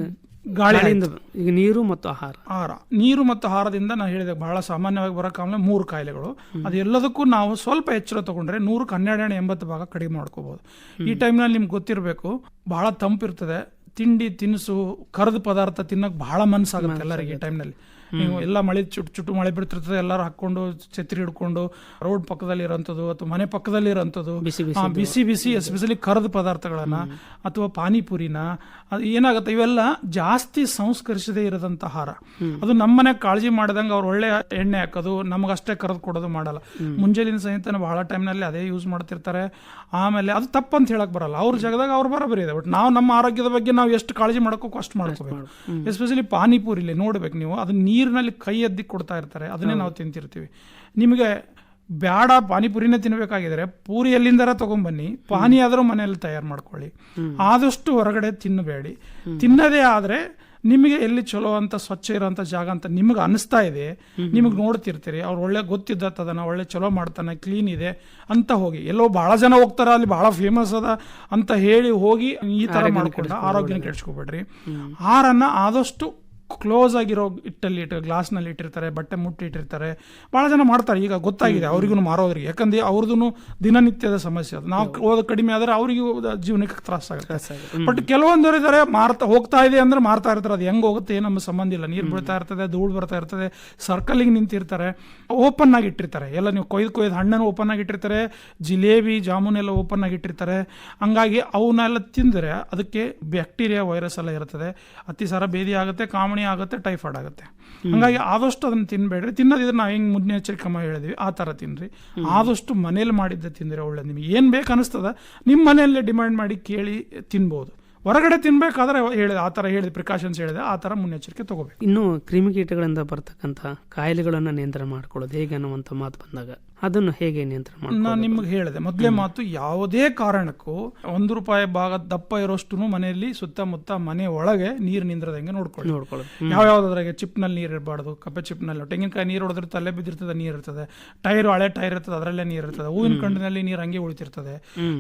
ಗಾಳಿ ಗಾಳಿಯಿಂದ ಈಗ ನೀರು ಮತ್ತು ಆಹಾರ. ಆಹಾರ. ನೀರು ಮತ್ತು ಆಹಾರದಿಂದ ನಾನು ಹೇಳಿದೆ ಬಹಳ ಸಾಮಾನ್ಯವಾಗಿ ಬರೋ ಕಾಯಿಲೆ ಮೂರು ಕಾಯಿಲೆಗಳು. ಅದೆಲ್ಲದಕ್ಕೂ ನಾವು ಸ್ವಲ್ಪ ಎಚ್ಚರ ತಗೊಂಡ್ರೆ ನೂರಕ್ಕೆ ಹನ್ನೆರಡು ಎಂಬತ್ತು ಭಾಗ ಕಡಿಮೆ ಮಾಡ್ಕೋಬಹುದು ಈ ಟೈಮ್ನಲ್ಲಿ ನಿಮ್ಗೆ ಗೊತ್ತಿರಬೇಕು ಬಹಳ ತಂಪಿರ್ತದೆ ತಿಂಡಿ ತಿನಿಸು ಕರದ ಪದಾರ್ಥ ತಿನ್ನೋಕೆ ಬಹಳ ಮನಸ್ಸಾಗುತ್ತೆ ಎಲ್ಲರಿಗೆ ಈ ಟೈಮ್ನಲ್ಲಿ ಎಲ್ಲ ಮಳೆ ಚುಟ್ಟು ಚುಟ್ಟು ಮಳೆ ಬಿಡ್ತಿರ್ತದೆ ಎಲ್ಲರೂ ಹಾಕೊಂಡು ಛತ್ರಿ ಹಿಡ್ಕೊಂಡು ರೋಡ್ ಪಕ್ಕದಲ್ಲಿ ಇರೋಂಥದ್ದು ಅಥವಾ ಮನೆ ಪಕ್ಕದಲ್ಲಿ ಇರೋಂಥದ್ದು ಬಿಸಿ ಬಿಸಿ ಎಸ್ಪೆಷಲಿ ಕರದ ಪದಾರ್ಥಗಳನ್ನ ಅಥವಾ ಪಾನಿಪುರಿನ ಏನಾಗುತ್ತೆ ಇವೆಲ್ಲ ಜಾಸ್ತಿ ಸಂಸ್ಕರಿಸದೇ ಇರದಂತ ಆಹಾರ. ಅದು ನಮ್ಮನೆ ಕಾಳಜಿ ಮಾಡಿದಂಗೆ ಅವ್ರು ಒಳ್ಳೆ ಎಣ್ಣೆ ಹಾಕೋದು ನಮಗಷ್ಟೇ ಕರೆದು ಕೊಡೋದು ಮಾಡಲ್ಲ. ಮುಂಜಾನಿನ ಸಹಿತ ಬಹಳ ಟೈಮ್ನಲ್ಲಿ ಅದೇ ಯೂಸ್ ಮಾಡ್ತಿರ್ತಾರೆ. ಆಮೇಲೆ ಅದು ತಪ್ಪಂತ ಹೇಳಕ್ ಬರಲ್ಲ. ಅವ್ರ ಜಾಗದಾಗ ಅವ್ರು ಬರೋಬರಿ ಇದೆ. ಬಟ್ ನಾವು ನಮ್ಮ ಆರೋಗ್ಯದ ಬಗ್ಗೆ ನಾವು ಎಷ್ಟು ಕಾಳಜಿ ಮಾಡ್ಕೋಕೋ ಅಷ್ಟು ಮಾಡ್ಕೋಬೇಕು. ಎಸ್ಪೆಷಲಿ ಪಾನಿಪುರಿಲಿ ನೋಡ್ಬೇಕು ನೀವು ಅದು ನೀರಿನಲ್ಲಿ ಕೈ ಎದ್ದಿ ಕೊಡ್ತಾ ಇರ್ತಾರೆ. ಅದನ್ನೇ ನಾವು ತಿಂತಿರ್ತೀವಿ. ನಿಮಗೆ ಬ್ಯಾಡ ಪಾನಿಪುರಿನೇ ತಿನ್ನಬೇಕಾಗಿದ್ರೆ ಪೂರಿ ಎಲ್ಲಿಂದಾರ ತಗೊಂಬನ್ನಿ ಪಾನಿ ಆದರೂ ಮನೆಯಲ್ಲಿ ತಯಾರು ಮಾಡ್ಕೊಳ್ಳಿ. ಆದಷ್ಟು ಹೊರಗಡೆ ತಿನ್ನಬೇಡಿ. ತಿನ್ನದೇ ಆದ್ರೆ ನಿಮಗೆ ಎಲ್ಲಿ ಚಲೋ ಅಂತ ಸ್ವಚ್ಛ ಇರೋಂಥ ಜಾಗ ಅಂತ ನಿಮಗೆ ಅನಿಸ್ತಾ ಇದೆ ನಿಮಗೆ ನೋಡ್ತಿರ್ತೀರಿ. ಅವ್ರು ಒಳ್ಳೆ ಗೊತ್ತಿದ್ದತದನ ಒಳ್ಳೆ ಚಲೋ ಮಾಡ್ತಾನೆ ಕ್ಲೀನ್ ಇದೆ ಅಂತ ಹೋಗಿ. ಎಲ್ಲೋ ಬಹಳ ಜನ ಹೋಗ್ತಾರ ಅಲ್ಲಿ ಬಹಳ ಫೇಮಸ್ ಅದ ಅಂತ ಹೇಳಿ ಹೋಗಿ ಈ ತರ ಮಾಡ್ಕೊಂಡ ಆರೋಗ್ಯನ ಕೆಡ್ಸ್ಕೊಬೇಡ್ರಿ. ಆರನ್ನ ಆದಷ್ಟು ಕ್ಲೋಸ್ ಆಗಿರೋ ಇಟ್ಟಲ್ಲಿ ಇಟ್ಟು ಗ್ಲಾಸ್ನಲ್ಲಿ ಇಟ್ಟಿರ್ತಾರೆ ಬಟ್ಟೆ ಮುಟ್ಟಿ ಇಟ್ಟಿರ್ತಾರೆ. ಭಾಳ ಜನ ಮಾಡ್ತಾರೆ ಈಗ ಗೊತ್ತಾಗಿದೆ ಅವ್ರಿಗೂ ಮಾರೋದ್ರಿಗೆ. ಯಾಕಂದ್ರೆ ಅವ್ರದ್ದು ದಿನನಿತ್ಯದ ಸಮಸ್ಯೆ ಅದು. ನಾವು ಓದ ಕಡಿಮೆ ಆದರೆ ಅವರಿಗೂ ಜೀವನಕ್ಕೆ ತ್ರಾಸ ಆಗುತ್ತೆ. ಬಟ್ ಕೆಲವೊಂದವರು ಇದ್ದಾರೆ ಮಾರ್ತಾ ಹೋಗ್ತಾ ಇದೆ ಅಂದ್ರೆ ಮಾರ್ತಾ ಇರ್ತಾರೆ. ಅದು ಹೆಂಗೆ ಹೋಗುತ್ತೆ ಏನು ನಮ್ಮ ಸಂಬಂಧ ಇಲ್ಲ. ನೀರು ಬೀಳ್ತಾ ಇರ್ತದೆ ಧೂಳು ಬರ್ತಾ ಇರ್ತದೆ ಸರ್ಕಲಿಗೆ ನಿಂತಿರ್ತಾರೆ ಓಪನ್ ಆಗಿ ಇಟ್ಟಿರ್ತಾರೆ. ಎಲ್ಲ ನೀವು ಕೊಯ್ದು ಕೊಯ್ದು ಹಣ್ಣನ್ನು ಓಪನ್ ಆಗಿ ಇಟ್ಟಿರ್ತಾರೆ ಜಿಲೇಬಿ ಜಾಮೂನ್ ಎಲ್ಲ ಓಪನ್ ಆಗಿ ಇಟ್ಟಿರ್ತಾರೆ. ಹಂಗಾಗಿ ಅವನ್ನೆಲ್ಲ ತಿಂದರೆ ಅದಕ್ಕೆ ಬ್ಯಾಕ್ಟೀರಿಯಾ ವೈರಸ್ ಎಲ್ಲ ಇರ್ತದೆ. ಅತಿಸಾರ ಬೇದಿ ಆಗುತ್ತೆ ಕಾಮಣಿ ಆಗುತ್ತೆ ಟೈಫಾಯ್ಡ್ ಆಗುತ್ತೆ. ಹಂಗಾಗಿ ಆದಷ್ಟು ಅದನ್ನ ತಿನ್ಬೇಡ್ರಿ. ತಿನ್ನೋದಿದ್ರೆ ನಾವು ಹೆಂಗ್ ಮುನ್ನೆಚ್ಚರಿಕೆ ಕ್ರಮ ಹೇಳಿದ್ವಿ ಆ ಥರ ತಿನ್ರಿ. ಆದಷ್ಟು ಮನೇಲಿ ಮಾಡಿದ್ದೆ ತಿಂದ್ರೆ ಒಳ್ಳೆ ನಿಮ್ಗೆ ಏನು ಬೇಕು ಅನಿಸ್ತದ ನಿಮ್ಮ ಮನೆಯಲ್ಲೇ ಡಿಮ್ಯಾಂಡ್ ಮಾಡಿ ಕೇಳಿ ತಿನ್ಬೋದು. ಹೊರಗಡೆ ತಿನ್ಬೇಕಾದ್ರೆ ಹೇಳಿದೆ ಆ ಥರ ಹೇಳಿದೆ ಪ್ರಿಕಾಷನ್ಸ್ ಹೇಳಿದೆ ಆ ಥರ ಮುನ್ನೆಚ್ಚರಿಕೆ ತಗೋಬೇಕು. ಇನ್ನು ಕ್ರಿಮಿಕೀಟಗಳಿಂದ ಬರ್ತಕ್ಕಂಥ ಕಾಯಿಲೆಗಳನ್ನು ನಿಯಂತ್ರಣ ಮಾಡ್ಕೊಳ್ಳೋದು ಹೇಗೆ ಅನ್ನುವಂಥ ಮಾತು ಬಂದಾಗ. ಅದನ್ನು ಹೇಗೆ ನಿಯಂತ್ರಣ ನಾನು ನಿಮಗೆ ಹೇಳಿದೆ. ಮೊದಲೇ ಮಾತು ಯಾವುದೇ ಕಾರಣಕ್ಕೂ ಒಂದು ರೂಪಾಯಿ ಭಾಗ ದಪ್ಪ ಇರೋಷ್ಟು ಮನೆಯಲ್ಲಿ ಸುತ್ತಮುತ್ತ ಮನೆ ಒಳಗೆ ನೀರು ನಿಂದ್ರದಂಗೆ ನೋಡ್ಕೊಳ್ಳಿ. ನೋಡ್ಕೊಳ್ಳೋದು. ಯಾವ ಯಾವ್ದಾದ್ರಾಗೆ ಚಿಪ್ನಲ್ಲಿ ನೀರು ಇರಬಾರ್ದು ಕಪ್ಪೆ ಚಿಪ್ನಲ್ಲಿ ತೆಂಗಿನಕಾಯಿ ನೀರು ಹೊಡೆದ್ರೆ ತಲೆ ಬಿದ್ದಿರ್ತದೆ ನೀರು ಇರ್ತದೆ. ಟೈರ್ ಹಳೆ ಟೈರ್ ಇರ್ತದೆ ಅದರಲ್ಲೇ ನೀರು ಇರ್ತದೆ. ಹೂವಿನ ಕಂಡಿನಲ್ಲಿ ನೀರು ಹಂಗೆ ಉಳಿತಿರ್ತದೆ.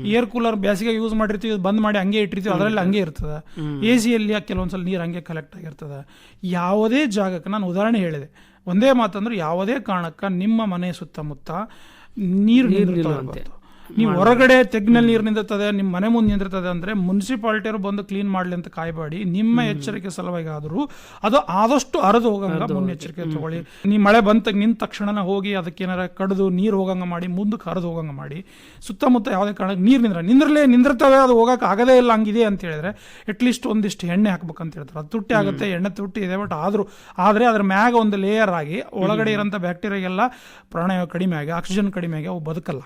ಏರ್ ಕೂಲರ್ ಬೇಸಿಗೆ ಯೂಸ್ ಮಾಡಿರ್ತೀವಿ ಬಂದ್ ಮಾಡಿ ಹಂಗೆ ಇಟ್ಟಿರ್ತೀವಿ ಅದರಲ್ಲಿ ಹಂಗೆ ಇರ್ತದೆ. ಎ ಸಿಯಲ್ಲಿ ಕೆಲವೊಂದ್ಸಲ ನೀರು ಹಂಗೆ ಕಲೆಕ್ಟ್ ಆಗಿರ್ತದೆ. ಯಾವುದೇ ಜಾಗಕ್ಕೆ ನಾನು ಉದಾಹರಣೆ ಹೇಳಿದೆ. ಒಂದೇ ಮಾತಂದ್ರೆ ಯಾವುದೇ ಕಾರಣಕ್ಕೆ ನಿಮ್ಮ ಮನೆ ಸುತ್ತಮುತ್ತ ನೀರು ನೀರು ಇರ್ಬಾರ್ದು. ನೀವು ಹೊರಗಡೆ ತೆಗ್ನಲ್ಲಿ ನೀರು ನಿಂದಿರ್ತದೆ ನಿಮ್ಮ ಮನೆ ಮುಂದೆ ನಿಂದಿರ್ತದೆ ಅಂದ್ರೆ ಮುನ್ಸಿಪಾಲಿಟಿಯವರು ಬಂದು ಕ್ಲೀನ್ ಮಾಡ್ಲಿ ಅಂತ ಕಾಯಬೇಡಿ. ನಿಮ್ಮ ಎಚ್ಚರಿಕೆ ಸಲುವಾಗಿ ಆದರೂ ಅದು ಆದಷ್ಟು ಹರಿದು ಹೋಗಂಗ ಮುನ್ನೆಚ್ಚರಿಕೆ ತಗೊಳ್ಳಿ. ನೀವು ಮಳೆ ಬಂತ ನಿಂತ ತಕ್ಷಣ ಹೋಗಿ ಅದಕ್ಕೆ ಏನಾರ ಕಡ್ದು ನೀರು ಹೋಗಂಗ ಮಾಡಿ ಮುಂದಕ್ಕೆ ಹರಿದು ಹೋಗಂಗ ಮಾಡಿ. ಸುತ್ತಮುತ್ತ ಯಾವುದೇ ಕಾರಣಕ್ಕೆ ನೀರು ನಿಂದ್ರ ನಿಂದ್ರಲೇ ನಿಂದಿರ್ತವೆ ಅದು ಹೋಗಕ್ಕೆ ಆಗದೇ ಇಲ್ಲ ಹಂಗಿದೆ ಅಂತ ಹೇಳಿದ್ರೆ ಅಟ್ಲೀಸ್ಟ್ ಒಂದಿಷ್ಟು ಎಣ್ಣೆ ಹಾಕ್ಬೇಕಂತ ಹೇಳ್ತಾರೆ. ಅದು ತುಟ್ಟಿ ಆಗುತ್ತೆ ಎಣ್ಣೆ ತುಟ್ಟಿ ಇದೆ ಬಟ್ ಆದರೂ ಆದರೆ ಅದ್ರ ಮ್ಯಾಗ ಒಂದು ಲೇಯರ್ ಆಗಿ ಒಳಗಡೆ ಇರೋಂಥ ಬ್ಯಾಕ್ಟೀರಿಯಾಗೆಲ್ಲ ಪ್ರಾಣಾಯಾಮ ಕಡಿಮೆ ಆಗಿ ಆಕ್ಸಿಜನ್ ಕಡಿಮೆ ಆಗಿ ಅವು ಬದುಕಲ್ಲ.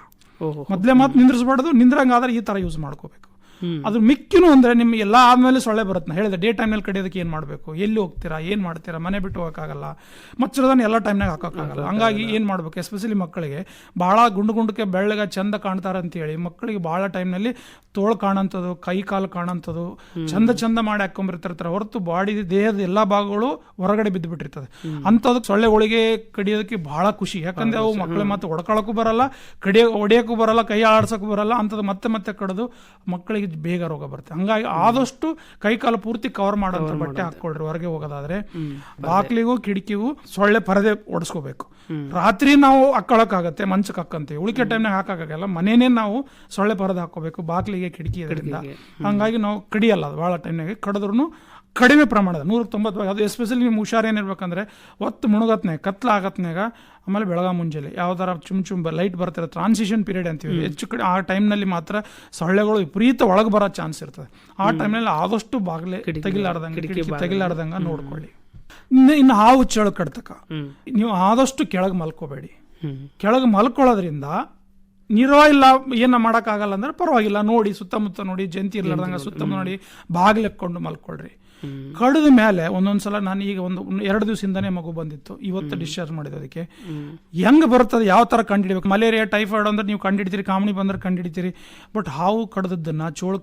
ಮೊದಲೇ ಮಾತು ನಿಂದ್ರಿಸ್ಬಾರ್ದು ನಿಂದ್ರಂಗಾದ್ರೆ ಈ ಥರ ಯೂಸ್ ಮಾಡ್ಕೋಬೇಕು. ಅದು ಮಿಕ್ಕಿನೂ ಅಂದ್ರೆ ನಿಮ್ಗೆ ಎಲ್ಲ ಆದಮೇಲೆ ಸೊಳ್ಳೆ ಬರುತ್ತೆ ಹೇಳಿದೆ ಡೇ ಟೈಮ್ನಲ್ಲಿ ಕಡಿಯೋದಕ್ಕೆ ಏನು ಮಾಡಬೇಕು? ಎಲ್ಲಿ ಹೋಗ್ತೀರಾ? ಏನು ಮಾಡ್ತೀರಾ? ಮನೆ ಬಿಟ್ಟು ಹೋಗೋಕ್ಕಾಗಲ್ಲ. ಮಚ್ಚರದನ್ನ ಎಲ್ಲ ಟೈಮ್ನಾಗ ಹಾಕೋಕ್ಕಾಗಲ್ಲ. ಹಂಗಾಗಿ ಏನು ಮಾಡ್ಬೇಕು? ಎಸ್ಪೆಷಲಿ ಮಕ್ಕಳಿಗೆ ಭಾಳ ಗುಂಡು ಗುಂಡಕ್ಕೆ ಬೆಳ್ಳಗ ಚಂದ ಕಾಣ್ತಾರೆ ಅಂತೇಳಿ ಮಕ್ಕಳಿಗೆ ಭಾಳ ಟೈಮ್ನಲ್ಲಿ ತೋಳು ಕಾಣಂಥದ್ದು ಕೈ ಕಾಲು ಕಾಣಂಥದ್ದು ಚಂದ ಚಂದ ಮಾಡಿ ಹಾಕೊಂಡ್ಬಿರ್ತಿರ್ತಾರೆ ಹೊರತು ಬಾಡಿ ದೇಹದ ಎಲ್ಲ ಭಾಗಗಳು ಹೊರಗಡೆ ಬಿದ್ದು ಬಿಟ್ಟಿರ್ತದೆ ಅಂಥದ್ದು ಸೊಳ್ಳೆಗಳಿಗೆ ಕಡಿಯೋದಕ್ಕೆ ಬಹಳ ಖುಷಿ. ಯಾಕಂದ್ರೆ ಅವು ಮಕ್ಕಳ ಮತ್ತೆ ಹೊಡ್ಕೊಳಕ್ಕೂ ಬರಲ್ಲ ಕಡಿಯೋ ಹೊಡಿಯೋಕ್ಕೂ ಬರಲ್ಲ ಕೈ ಆಡ್ಸೋಕ್ಕೂ ಬರಲ್ಲ ಅಂಥದ್ದು ಮತ್ತೆ ಮತ್ತೆ ಕಡಿದು ಮಕ್ಕಳಿಗೆ ಬೇಗ ರೋಗ ಬರುತ್ತೆ. ಹಂಗಾಗಿ ಆದಷ್ಟು ಕೈಕಾಲು ಪೂರ್ತಿ ಕವರ್ ಮಾಡೋದ್ರ ಬಟ್ಟೆ ಹಾಕೊಳ್ರಿ ಹೊರಗೆ ಹೋಗೋದಾದ್ರೆ. ಬಾಕ್ಲಿಗೂ ಕಿಟಕಿಗೂ ಸೊಳ್ಳೆ ಪರದೆ ಒಡಿಸ್ಕೋಬೇಕು. ರಾತ್ರಿ ನಾವು ಹಾಕೊಳಕ್ಕಾಗತ್ತೆ ಮಂಚಕ್ಕೆ ಹಾಕಂತೀವಿ ಉಳಿಕೆ ಟೈಮ್ನಾಗ ಹಾಕಾಗಲ್ಲ ಮನೇನೆ ನಾವು ಸೊಳ್ಳೆ ಪರದೆ ಹಾಕೋಬೇಕು ಬಾಕ್ಲಿಗೆ ಕಿಟಕಿ ಇದರಿಂದ ಹಂಗಾಗಿ ನಾವು ಕಡಿಯಲ್ಲ ಭಾಳ ಟೈಮ್ನಾಗೆ ಕಡಿದ್ರು ಕಡಿಮೆ ಪ್ರಮಾಣದ ನೂರ ತೊಂಬತ್ತು ಅದು ಎಸ್ಪೆಷಲಿ ನಿಮ್ಮ ಹುಷಾರು ಏನಿರ್ಬೇಕಂದ್ರೆ ಒತ್ತು ಮುಣುಗತ್ನೆ ಕತ್ಲ ಆಗತ್ನಾಗ ಆಮೇಲೆ ಬೆಳಗ ಮುಂಜಾನೆ ಯಾವ್ದಾರ ಚುಮ್ ಚುಮ್ ಲೈಟ್ ಬರ್ತಿರೋ ಟ್ರಾನ್ಸಿಷನ್ ಪೀರಿಯಡ್ ಅಂತೀವಿ. ಹೆಚ್ಚು ಕಡೆ ಆ ಟೈಮ್ನಲ್ಲಿ ಮಾತ್ರ ಸೊಳ್ಳೆಗಳು ವಿಪರೀತ ಒಳಗೆ ಬರೋ ಚಾನ್ಸ್ ಇರ್ತದೆ. ಆ ಟೈಮ್ನಲ್ಲಿ ಆದಷ್ಟು ಬಾಗಿಲೆ ತೆಗಿಲಾರ್ದಂಗೆ ತೆಗಿಲಾರ್ದಂಗೆ ನೋಡ್ಕೊಳ್ಳಿ. ಇನ್ನು ಇನ್ನು ಹಾವು ಚೇಳು ಕಡ್ತಕ. ನೀವು ಆದಷ್ಟು ಕೆಳಗೆ ಮಲ್ಕೋಬೇಡಿ. ಕೆಳಗೆ ಮಲ್ಕೊಳ್ಳೋದ್ರಿಂದ ನೀರೋ ಇಲ್ಲ ಏನ ಮಾಡೋಕ್ಕಾಗಲ್ಲ ಅಂದ್ರೆ ಪರವಾಗಿಲ್ಲ. ನೋಡಿ ಸುತ್ತಮುತ್ತ ನೋಡಿ ಜಂತಿ ಇರ್ಲಾರ್ದಂಗ ಸುತ್ತಮುತ್ತ ನೋಡಿ ಬಾಗಿಲೆಕ್ಕೊಂಡು ಮಲ್ಕೊಳ್ರಿ. ಕಡಿದ ಮೇಲೆ ಒಂದೊಂದ್ಸಲ ನಾನು ಈಗ ಒಂದು ಎರಡು ದಿವಸದಿಂದನೇ ಮಗು ಬಂದಿತ್ತು. ಇವತ್ತು ಡಿಸ್ಚಾರ್ಜ್ ಮಾಡಿದ ಅದಕ್ಕೆ. ಹೆಂಗ್ ಬರ್ತದೆ ಯಾವ ತರ ಕಂಡುಹಿಡಿಬೇಕು ಮಲೇರಿಯಾ ಟೈಫಾಯ್ಡ್ ಅಂದ್ರೆ ನೀವು ಕಂಡಿಡ್ತೀರಿ ಕಾಮಣಿ ಬಂದ್ರೆ ಕಂಡುಹಿಡಿತೀರಿ ಬಟ್ ಹಾವು ಕಡ್ದದ್ದನ್ನ ಚೋಳು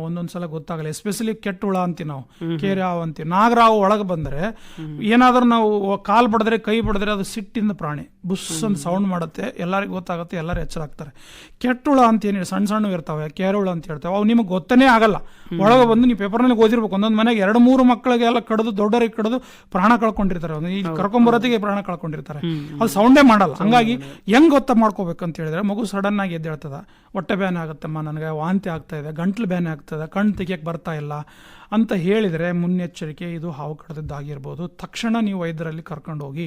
ಒಂದೊಂದ್ ಸಲ ಗೊತ್ತಾಗಲ್ಲ. ಎಸ್ಪೆಷಲಿ ಕೆಟ್ಟ ಹುಳ ಅಂತೀವಿ ನಾವು. ಕೇರಿ ಹಾವು ಅಂತೀವಿ. ನಾಗರಾವು ಒಳಗೆ ಬಂದ್ರೆ ಏನಾದ್ರೂ ನಾವು ಕಾಲ್ ಬಡದ್ರೆ ಕೈ ಬಡದ್ರೆ ಅದು ಸಿಟ್ಟಿಂದ ಪ್ರಾಣಿ. ಬುಸ್ ಅಂತ ಸೌಂಡ್ ಮಾಡುತ್ತೆ. ಎಲ್ಲರಿಗೂ ಗೊತ್ತಾಗುತ್ತೆ ಎಲ್ಲರೂ ಎಚ್ಚರ ಆಗ್ತಾರೆ. ಕೆಟ್ಟ ಹುಳ ಅಂತ ಏನಿಲ್ಲ ಸಣ್ಣ ಸಣ್ಣ ಇರ್ತಾವೆ ಕೇರೆ ಹುಳ ಅಂತ ಹೇಳ್ತಾವೆ. ಅವು ನಿಮಗೆ ಗೊತ್ತನೇ ಆಗಲ್ಲ. ಒಳಗೆ ಬಂದು ನೀವು ಪೇಪರ್ನಲ್ಲಿ ಓದಿರ್ಬೇಕು. ಒಂದೊಂದು ಮನೆಗೆ ಎರಡು ಮೂರು ಮಕ್ಕಳಿಗೆ ಎಲ್ಲ ಕಡಿದು ದೊಡ್ಡರಿಗೆ ಕಡಿದು ಪ್ರಾಣ ಕಳ್ಕೊಂಡಿರ್ತಾರೆ ಈ ಕರ್ಕೊಂಬರೋತ್ತಿಗೆ ಪ್ರಾಣ ಕಳ್ಕೊಂಡಿರ್ತಾರೆ. ಅದು ಸೌಂಡೇ ಮಾಡಲ್ಲ. ಹಂಗಾಗಿ ಹೆಂಗ್ ಗೊತ್ತ ಮಾಡ್ಕೋಬೇಕು ಅಂತ ಹೇಳಿದ್ರೆ ಮಗು ಸಡನ್ ಆಗಿ ಎದ್ದೇಳ್ತದ. ಹೊಟ್ಟೆ ಬ್ಯಾನ್ ಆಗುತ್ತಮ್ಮ ನನಗೆ ವಾಂತಿ ಆಗ್ತಾ ಇದೆ ಗಂಟ್ಲು ಬ್ಯಾನ್ ಆಗ್ತದೆ ಕಣ್ಣು ತೆಗಿಯಕ್ಕೆ ಬರ್ತಾ ಇಲ್ಲ. ಅಂತ ಹೇಳಿದರೆ ಮುನ್ನೆಚ್ಚರಿಕೆ ಇದು ಹಾವು ಕಡ್ದದ್ದಾಗಿರ್ಬೋದು. ತಕ್ಷಣ ನೀವು ವೈದ್ಯರಲ್ಲಿ ಕರ್ಕೊಂಡು ಹೋಗಿ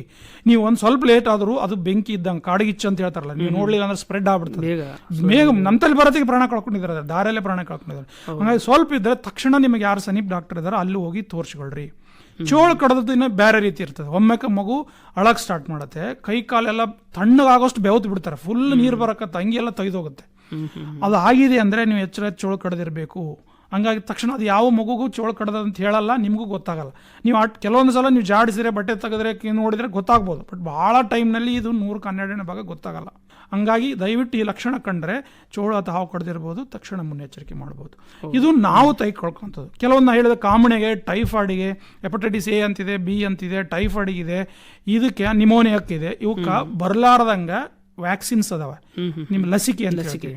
ನೀವು ಒಂದು ಸ್ವಲ್ಪ ಲೇಟ್ ಆದರೂ ಅದು ಬೆಂಕಿ ಇದ್ದಂಗೆ ಕಾಡಗಿಚ್ಚು ಅಂತ ಹೇಳ್ತಾರಲ್ಲ ನೀವು ನೋಡಲಿಲ್ಲ ಅಂದ್ರೆ ಸ್ಪ್ರೆಡ್ ಆಗ್ಬಿಡ್ತದೆ. ಬೇಗ ನಂತಲ್ಲಿ ಬರೋದಕ್ಕೆ ಪ್ರಾಣ ಕಳ್ಕೊಂಡಿದ್ದಾರೆ ದಾರಿಯಲ್ಲೇ ಪ್ರಾಣ ಕಳ್ಕೊಂಡಿದ್ದಾರೆ. ಹಂಗಾಗಿ ಸ್ವಲ್ಪ ಇದ್ದರೆ ತಕ್ಷಣ ನಿಮಗೆ ಯಾರು ಸನೀಪ್ ಡಾಕ್ಟರ್ ಇದ್ದಾರೆ ಅಲ್ಲಿ ಹೋಗಿ ತೋರಿಸ್ಕೊಳ್ರಿ. ಚೋಳು ಕಡದದ್ದು ಇನ್ನೂ ಬೇರೆ ರೀತಿ ಇರ್ತದೆ. ಒಮ್ಮೆಕ ಮಗು ಅಳಕ್ ಸ್ಟಾರ್ಟ್ ಮಾಡುತ್ತೆ. ಕೈ ಕಾಲೆಲ್ಲ ತಣ್ಣಗಾಗೋಷ್ಟು ಬೆವತ್ತು ಬಿಡ್ತಾರೆ. ಫುಲ್ ನೀರು ಬರಕ್ಕೆ ತಂಗಿ ಎಲ್ಲ ತೆಗೆದೋಗುತ್ತೆ. ಅದು ಆಗಿದೆ ಅಂದರೆ ನೀವು ಎಚ್ಚರ ಚೋಳು ಕಡ್ದಿರ್ಬೇಕು. ಹಂಗಾಗಿ ತಕ್ಷಣ ಅದು ಯಾವ ಮಗುಗೂ ಚೋಳು ಕಡ್ದ ಅಂತ ಹೇಳಲ್ಲ ನಿಮಗೂ ಗೊತ್ತಾಗಲ್ಲ. ನೀವು ಅಟ್ ಕೆಲವೊಂದು ಸಲ ನೀವು ಜಾಡಿಸಿದ್ರೆ ಬಟ್ಟೆ ತೆಗೆದ್ರೆ ನೋಡಿದರೆ ಗೊತ್ತಾಗ್ಬೋದು. ಬಟ್ ಭಾಳ ಟೈಮ್ನಲ್ಲಿ ಇದು ನೂರಕ್ಕೆ ಹನ್ನೆರಡನೇ ಭಾಗ ಗೊತ್ತಾಗಲ್ಲ. ಹಂಗಾಗಿ ದಯವಿಟ್ಟು ಈ ಲಕ್ಷಣ ಕಂಡ್ರೆ ಚೋಳು ಅಥವಾ ಹಾವು ಕಡ್ದಿರ್ಬೋದು ತಕ್ಷಣ ಮುನ್ನೆಚ್ಚರಿಕೆ ಮಾಡ್ಬೋದು. ಇದು ನಾವು ತೆಗೆದುಕೊಳ್ಕೊಂಥದ್ದು ಕೆಲವೊಂದು ಹೇಳಿದ ಕಾಮಣೆಗೆ ಟೈಫಾಯ್ಡಿಗೆ ಹೆಪಟೈಟಿಸ್ ಎ ಅಂತಿದೆ ಬಿ ಅಂತಿದೆ ಇದೆ ಇದಕ್ಕೆ ನಿಮೋನಿಯಾಕ್ಕಿದೆ ಇವಕ್ಕೆ ಬರಲಾರ್ದಂಗ ವ್ಯಾಕ್ಸಿನ್ಸ್ ಅದಾವೆ. ನಿಮ್ಮ ಲಸಿಕೆ ಅಂತ ಲಸಿಕೆ.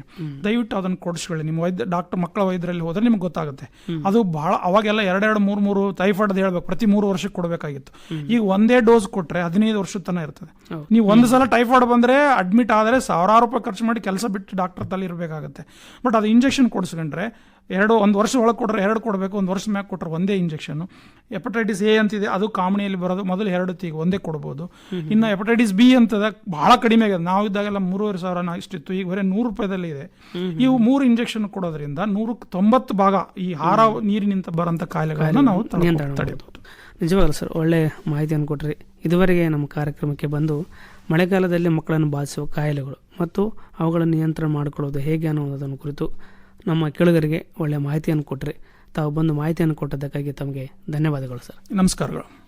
ದಯವಿಟ್ಟು ಅದನ್ನು ಕೊಡಿಸ್ಕೊಳ್ಳಿ. ನಿಮ್ಮ ವೈದ್ಯ ಡಾಕ್ಟರ್ ಮಕ್ಕಳ ವೈದ್ಯರಲ್ಲಿ ಹೋದ್ರೆ ನಿಮ್ಗೆ ಗೊತ್ತಾಗುತ್ತೆ. ಅದು ಬಹಳ ಅವಾಗೆಲ್ಲ ಎರಡೆರಡು ಮೂರು ಮೂರು ಟೈಫಾಯ್ಡ್ ಹೇಳ್ಬೇಕು. ಪ್ರತಿ ಮೂರು ವರ್ಷಕ್ಕೆ ಕೊಡಬೇಕಾಗಿತ್ತು. ಈಗ ಒಂದೇ ಡೋಸ್ ಕೊಟ್ರೆ ಹದಿನೈದು ವರ್ಷದ ತನಕ ಇರ್ತದೆ. ನೀವು ಒಂದು ಸಲ ಟೈಫಾಯ್ಡ್ ಬಂದ್ರೆ ಅಡ್ಮಿಟ್ ಆದರೆ ಸಾವಿರಾರು ರೂಪಾಯಿ ಖರ್ಚು ಮಾಡಿ ಕೆಲಸ ಬಿಟ್ಟು ಡಾಕ್ಟರ್ ತಲೆ ಇರಬೇಕಾಗುತ್ತೆ. ಬಟ್ ಅದು ಇಂಜೆಕ್ಷನ್ ಕೊಡಿಸ್ಕೊಂಡ್ರೆ ಎರಡು ಒಂದು ವರ್ಷ ಒಳಗೆ ಕೊಟ್ರೆ ಎರಡು ಕೊಡಬೇಕು ಒಂದು ವರ್ಷ ಮ್ಯಾಗ ಕೊಟ್ರೆ ಒಂದೇ ಇಂಜೆಕ್ಷನ್ ಹೆಪಟೈಟಿಸ್ ಎ ಅಂತಿದೆ ಅದು ಕಾಮನಿಯಲ್ಲಿ ಬರೋದು? ಮೊದಲು ಎರಡು ತೀಗ ಒಂದೇ ಕೊಡ್ಬೋದು. ಇನ್ನು ಹೆಪಟೈಟಿಸ್ ಬಿ ಅಂತದ ಬಹಳ ಕಡಿಮೆ ಆಗಿದೆ. ನಾವು ಇದ್ದಾಗೆಲ್ಲ ಮೂರುವರೆ ಸಾವಿರ ಇಷ್ಟಿತ್ತು ಈಗ ಬರೀ ನೂರು ರೂಪಾಯಿದಲ್ಲಿ ಇದೆ. ಇವು ಮೂರು ಇಂಜೆಕ್ಷನ್ ಕೊಡೋದ್ರಿಂದ ನೂರಕ್ಕೆ ತೊಂಬತ್ತು ಭಾಗ ಈ ಹಾರ ನೀರಿನಿಂದ ಬರೋಂಥ ಕಾಯಿಲೆಗಳನ್ನು ನಾವು ತಡೆಯಬಹುದು ನಿಜವಾಗಲ್ಲ ಸರ್ ಒಳ್ಳೆ ಮಾಹಿತಿಯನ್ನು ಕೊಟ್ರಿ. ಇದುವರೆಗೆ ನಮ್ಮ ಕಾರ್ಯಕ್ರಮಕ್ಕೆ ಬಂದು ಮಳೆಗಾಲದಲ್ಲಿ ಮಕ್ಕಳನ್ನು ಬಾಧಿಸುವ ಕಾಯಿಲೆಗಳು ಮತ್ತು ಅವುಗಳನ್ನು ನಿಯಂತ್ರಣ ಮಾಡಿಕೊಳ್ಳೋದು ಹೇಗೆ ಅನ್ನೋದನ್ನು ಕುರಿತು ನಮ್ಮ ಕೆಳಗರಿಗೆ ಒಳ್ಳೆಯ ಮಾಹಿತಿಯನ್ನು ಕೊಟ್ಟರೆ ತಾವು ಬಂದು ಮಾಹಿತಿಯನ್ನು ಕೊಟ್ಟದ್ದಕ್ಕಾಗಿ ತಮಗೆ ಧನ್ಯವಾದಗಳು ಸರ್. ನಮಸ್ಕಾರಗಳು.